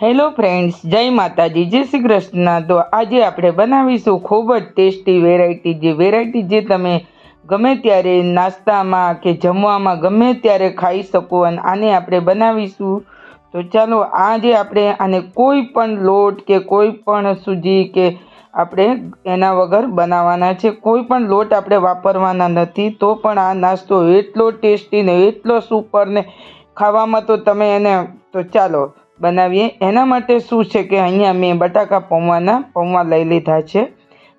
Hello friends, જય માતાજી, જય શ્રી કૃષ્ણ. તો આજે આપણે બનાવીશું ખૂબ જ ટેસ્ટી વેરાયટી. જે વેરાયટી જે તમે ગમે ત્યારે નાસ્તામાં કે જમવામાં ગમે ત્યારે ખાઈ શકો અને આને આપણે બનાવીશું. તો ચાલો આજે આપણે આને કોઈ પણ લોટ કે કોઈ પણ સૂજી કે આપણે એના વગર બનાવવાના છે. કોઈ પણ લોટ આપણે વાપરવાના નથી, તો પણ આ નાસ્તો એટલો ટેસ્ટી ને એટલો સુપર ને ખાવામાં તો તમે એને, તો ચાલો બનાવીએ. એના માટે શું છે કે અહીંયા મેં બટાકા પૌવાના પૌવા લઈ લીધા છે.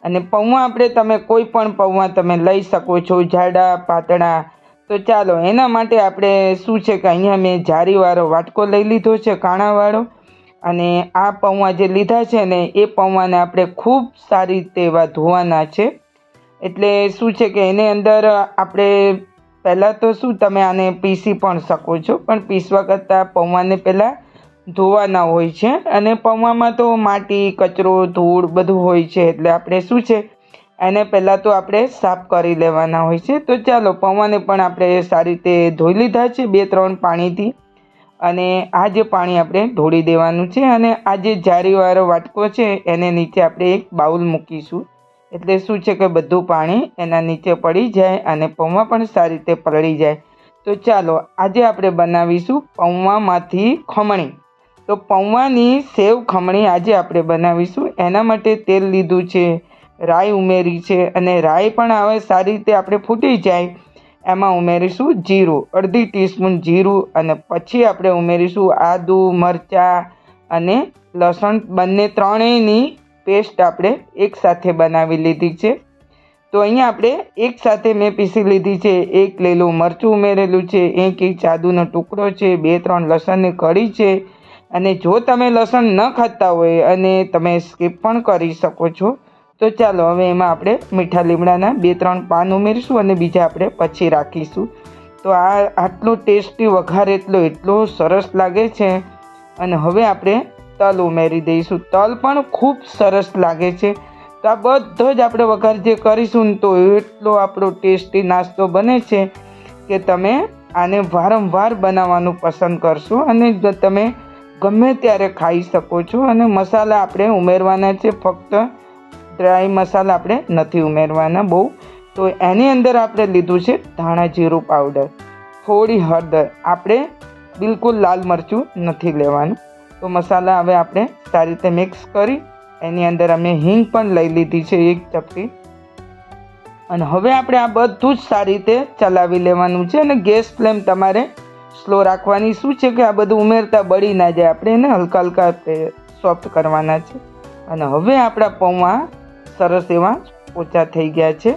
અને પૌવા આપણે તમે કોઈ પણ પૌવા તમે લઈ શકો છો, જાડા, પાતળા. તો ચાલો, એના માટે આપણે શું છે કે અહીંયા મેં જારીવાળો વાટકો લઈ લીધો છે, કાણાવાળો. અને આ પૌવા જે લીધા છે ને, એ પૌવાને આપણે ખૂબ સારી રીતે એવા ધોવાના છે. એટલે શું છે કે એની અંદર આપણે પહેલાં તો શું તમે આને પીસી પણ શકો છો, પણ પીસવા કરતાં પૌવાને પહેલાં ધોવાના હોય છે અને પૌવામાં તો માટી, કચરો, ધૂળ બધું હોય છે એટલે આપણે શું છે? એને પહેલાં તો આપણે સાફ કરી લેવાના હોય છે. તો ચાલો પૌવાને પણ આપણે સારી રીતે ધોઈ લીધા છે બે, ત્રણ પાણીથી. અને આ જે પાણી આપણે ઢોળી દેવાનું છે અને આ જે જારીવાળો વાટકો છે એને નીચે આપણે એક બાઉલ મૂકીશું. એટલે શું છે કે બધું પાણી એના નીચે પડી જાય અને પૌવા પણ સારી રીતે પલળી જાય. તો ચાલો, આજે આપણે બનાવીશું પૌવામાંથી ખમણી. તો પૌવાની સેવ ખમણી આજે આપણે બનાવીશું. એના માટે તેલ લીધું છે, રાઈ ઉમેરી છે અને રાઈ પણ હવે સારી રીતે આપણે ફૂટી જાય. એમાં ઉમેરીશું જીરું, અડધી ટીસ્પૂન જીરું અને પછી આપણે ઉમેરીશું આદુ, મરચાં અને લસણ. બંને ત્રણેયની પેસ્ટ આપણે એકસાથે બનાવી લીધી છે. તો અહીંયા આપણે એકસાથે મેં પીસી લીધી છે. એક લીલું મરચું ઉમેરેલું છે, એક ઇંચ આદુનો ટુકડો છે, બે, ત્રણ લસણની કળી છે અને જો તમે લસણ ન ખાતા હોય અને તમે સ્કીપ પણ કરી શકો છો, તો ચાલો હવે એમાં આપણે મીઠા લીમડાના બે ત્રણ પાન ઉમેરીશું અને બીજા આપણે પછી રાખીશું. તો આ આટલો ટેસ્ટી વઘાર એટલો એટલો સરસ લાગે છે. અને હવે આપણે તલ ઉમેરી દઈશું. તલ પણ ખૂબ સરસ લાગે છે. તો આ બધો જ આપણે વઘાર જે કરીશું ને તો એટલો આપણો ટેસ્ટી નાસ્તો બને છે કે તમે આને વારંવાર બનાવવાનું પસંદ કરશો અને તમે ગમે ત્યારે ખાઈ શકો છો અને મસાલા આપણે ઉમેરવાના છે. ફક્ત ડ્રાય મસાલા આપણે નથી ઉમેરવાના બહુ. તો એની અંદર આપણે લીધું છે ધાણા જીરું પાવડર થોડી હળદર. આપણે બિલકુલ લાલ મરચું નથી લેવાનું. તો મસાલા હવે આપણે સારી રીતે મિક્સ કરી એની અંદર અમે હિંગ પણ લઈ લીધી છે એક ચપટી. અને હવે આપણે આ બધું જ સારી રીતે ચલાવી લેવાનું છે અને ગેસ ફ્લેમ તમારે સ્લો રાખવાની શું છે કે આ બધું ઉમેરતા બળી ના જાય? આપણે એને હલકા હલકા સોફ્ટ કરવાના છે. અને હવે આપણા પૌવા સરસ એવા ઓછા થઈ ગયા છે.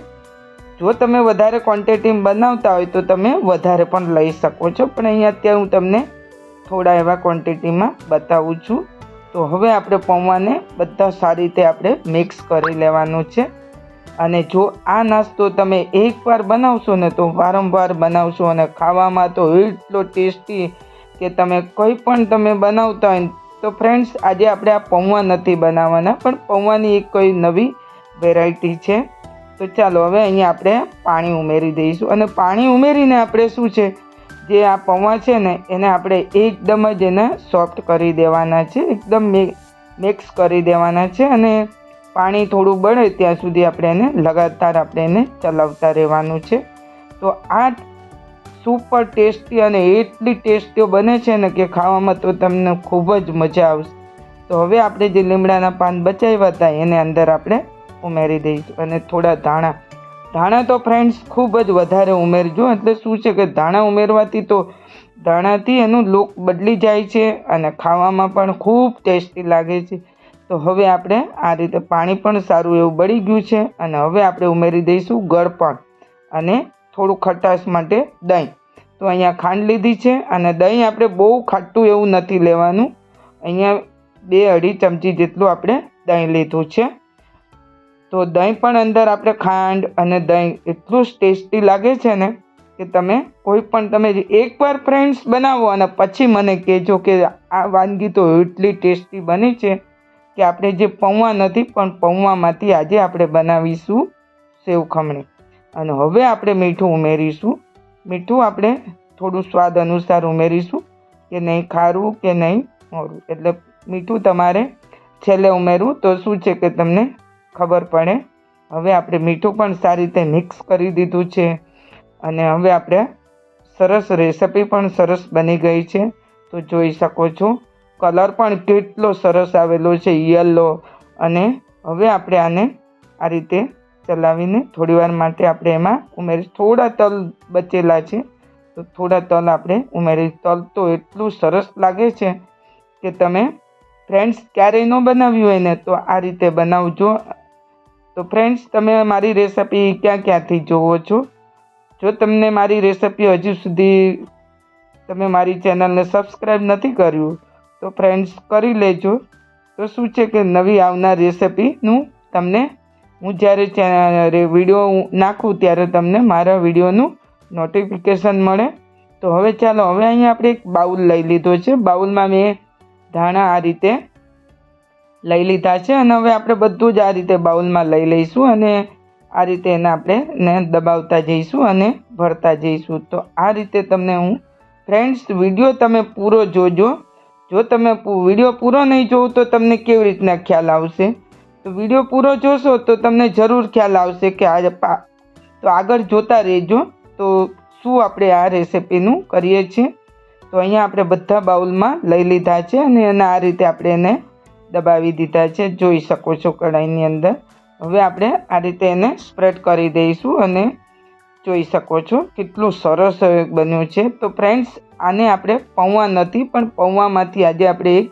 જો તમે વધારે ક્વોન્ટિટીમાં બનાવતા હોય તો તમે વધારે પણ લઈ શકો છો. પણ અહીંયા અત્યારે હું તમને થોડા એવા ક્વોન્ટિટીમાં બતાવું છું. તો હવે આપણે પૌવાને બધા સારી રીતે આપણે મિક્સ કરી લેવાનું છે. અને જો આ નાસ્તો તમે એકવાર બનાવશો ને તો વારંવાર બનાવશો અને ખાવામાં તો એટલો ટેસ્ટી કે તમે કંઈ પણ તમે બનાવતા હોય તો ફ્રેન્ડ્સ આજે આપણે આ પૌવા નથી બનાવવાના, પણ પૌવાની એક કોઈ નવી વેરાયટી છે. તો ચાલો હવે અહીંયા આપણે પાણી ઉમેરી દઈશું અને પાણી ઉમેરીને આપણે શું છે? જે આ પૌવા છે ને, એને આપણે એકદમ જ એને સોફ્ટ કરી દેવાના છે, એકદમ મિક્સ કરી દેવાના છે અને પાણી થોડું બળે ત્યાં સુધી આપણે એને લગાતાર આપણે એને ચલાવતા રહેવાનું છે. તો આ સુપર ટેસ્ટી અને એટલી ટેસ્ટીઓ બને છે ને કે ખાવામાં તો તમને ખૂબ જ મજા આવશે. તો હવે આપણે જે લીમડાના પાન બચાવ્યા હતા એને અંદર આપણે ઉમેરી દઈશું અને થોડા ધાણા. ધાણા તો ફ્રેન્ડ્સ ખૂબ જ વધારે ઉમેરજો એટલે શું છે કે ધાણા ઉમેરવાથી તો ધાણાથી એનું લુક બદલી જાય છે અને ખાવામાં પણ ખૂબ ટેસ્ટી લાગે છે. તો હવે આપણે આ રીતે પાણી પણ સારું એવું બળી ગયું છે અને હવે આપણે ઉમેરી દઈશું ગળપણ અને થોડું ખટાશ માટે દહીં. તો અહીંયા ખાંડ લીધી છે અને દહીં આપણે બહુ ખાટું એવું નથી લેવાનું. અહીંયા બે અઢી ચમચી જેટલું આપણે દહીં લીધું છે. તો દહીં પણ અંદર આપણે ખાંડ અને દહીં એટલું જ ટેસ્ટી લાગે છે ને કે તમે કોઈ પણ તમે એકવાર ફ્રેન્ડ્સ બનાવો અને પછી મને કહેજો કે આ વાનગી તો એટલી ટેસ્ટી બની છે કે આપણે જે પૌવા નથી, પણ પૌવામાંથી આજે આપણે બનાવીશું સેવ ખમણી. અને હવે આપણે મીઠું ઉમેરીશું. મીઠું આપણે થોડું સ્વાદ અનુસાર ઉમેરીશું, કે નહીં ખારું કે નહીં મોરું. એટલે મીઠું તમારે છેલ્લે ઉમેરવું, તો શું છે કે તમને ખબર પડે. હવે આપણે મીઠું પણ સારી રીતે મિક્સ કરી દીધું છે. અને હવે આપણે સરસ રેસિપી પણ સરસ બની ગઈ છે. તો જોઈ શકો છો. કલર પણ કેટલો સરસ આવેલો છે, યલો. અને હવે આપણે આને આ રીતે ચલાવીને થોડીવાર માટે આપણે એમાં ઉમેરી, થોડા તલ બચેલા છે. તો થોડા તલ આપણે ઉમેરી, તલ તો એટલું સરસ લાગે છે કે તમે ફ્રેન્ડ્સ ક્યારેય ન બનાવ્યું હોય ને તો આ રીતે બનાવજો. તો ફ્રેન્ડ્સ, તમે મારી રેસિપી ક્યાં ક્યાંથી જોવો છો? જો તમને મારી રેસિપી હજુ સુધી તમે મારી ચેનલને સબસ્ક્રાઈબ નથી કર્યું તો ફ્રેન્ડ્સ કરી લેજો. તો શું છે કે નવી આવનાર રેસિપીનું તમને હું જ્યારે વીડિયો નાખું ત્યારે તમને મારા વિડીયોનું નોટિફિકેશન મળે. તો હવે ચાલો, હવે અહીંયા આપણે એક બાઉલ લઈ લીધો છે. બાઉલમાં મેં ધાણા આ રીતે લઈ લીધા છે અને હવે આપણે બધું જ આ રીતે બાઉલમાં લઈ લઈશું અને આ રીતે એને આપણે ને દબાવતા જઈશું અને ભરતા જઈશું. તો આ રીતે તમને હું ફ્રેન્ડ્સ વીડિયો તમે પૂરો જોજો. જો તમે વીડિયો પૂરો નહીં જોવો તો તમને કેવી રીતના ખ્યાલ આવશે? તો વીડિયો પૂરો જોશો તો તમને જરૂર ખ્યાલ આવશે કે આ તો આગળ જોતા રહેજો. તો શું આપણે આ રેસિપીનું કરીએ છીએ? તો અહીંયા આપણે બધા બાઉલમાં લઈ લીધા છે અને એને આ રીતે આપણે એને દબાવી દીધા છે. જોઈ શકો છો કઢાઈની અંદર. હવે આપણે આ રીતે એને સ્પ્રેડ કરી દઈશું અને જોઈ શકો છો. કેટલું સરસ બન્યું છે. તો ફ્રેન્ડ્સ આને આપણે પૌવા નથી, પણ પૌવામાંથી આજે આપણે એક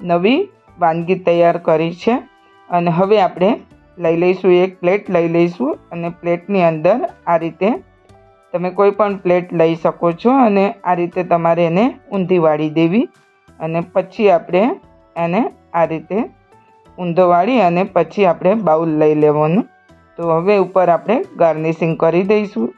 નવી વાનગી તૈયાર કરી છે. અને હવે આપણે લઈ લઈશું, એક પ્લેટ લઈ લઈશું અને પ્લેટની અંદર આ રીતે તમે કોઈ પણ પ્લેટ લઈ શકો છો અને આ રીતે તમારે એને ઊંધી વાળી દેવી અને પછી આપણે એને આ રીતે ઊંધો વાળી અને પછી આપણે બાઉલ લઈ લેવાનું. તો હવે ઉપર આપણે ગાર્નિશિંગ કરી દઈશું.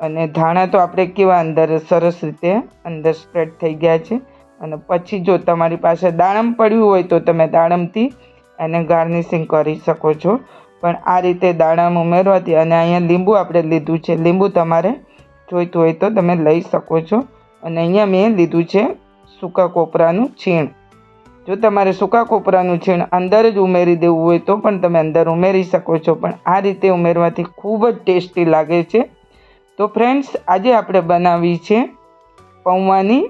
અને ધાણા તો આપણે કેવા અંદર સરસ રીતે અંદર સ્પ્રેડ થઈ ગયા છે. અને પછી જો તમારી પાસે દાડમ પડ્યું હોય તો તમે દાડમથી એને ગાર્નિશિંગ કરી શકો છો. પણ આ રીતે દાડમ ઉમેરવાથી અને અહીંયા લીંબુ આપણે લીધું છે. લીંબુ તમારે જોઈતું હોય તો તમે લઈ શકો છો. અને અહીંયા મેં લીધું છે સૂકા કોપરાનું છીણ. જો તમારે સૂકા કોપરાનું છીણ અંદર જ ઉમેરી દેવું હોય તો પણ તમે અંદર ઉમેરી શકો છો. પણ આ રીતે ઉમેરવાથી ખૂબ જ ટેસ્ટી લાગે છે. તો ફ્રેન્ડ્સ, આજે આપણે બનાવી છે પૌવાની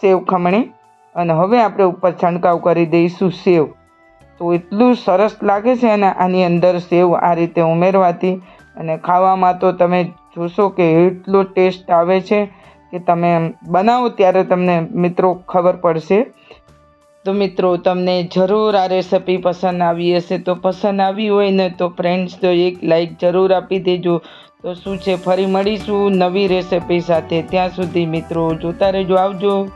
સેવ ખમણી. અને હવે આપણે ઉપર છંટકાવ કરી દઈશું સેવ. તો એટલું સરસ લાગે છે અને આની અંદર સેવ આ રીતે ઉમેરવાથી. અને ખાવામાં તો તમે જોશો કે એટલો ટેસ્ટ આવે છે કે તમે બનાવો ત્યારે તમને મિત્રો ખબર પડશે. તો મિત્રો, તમને જરૂર આ રેસિપી પસંદ આવી હશે, તો પસંદ આવી હોય ને તો ફ્રેન્ડ્સ તો એક લાઈક જરૂર આપી દેજો. તો શું છે, ફરી મળીશું નવી રેસિપી સાથે. ત્યાં સુધી મિત્રો, જોતા રહેજો, આવજો.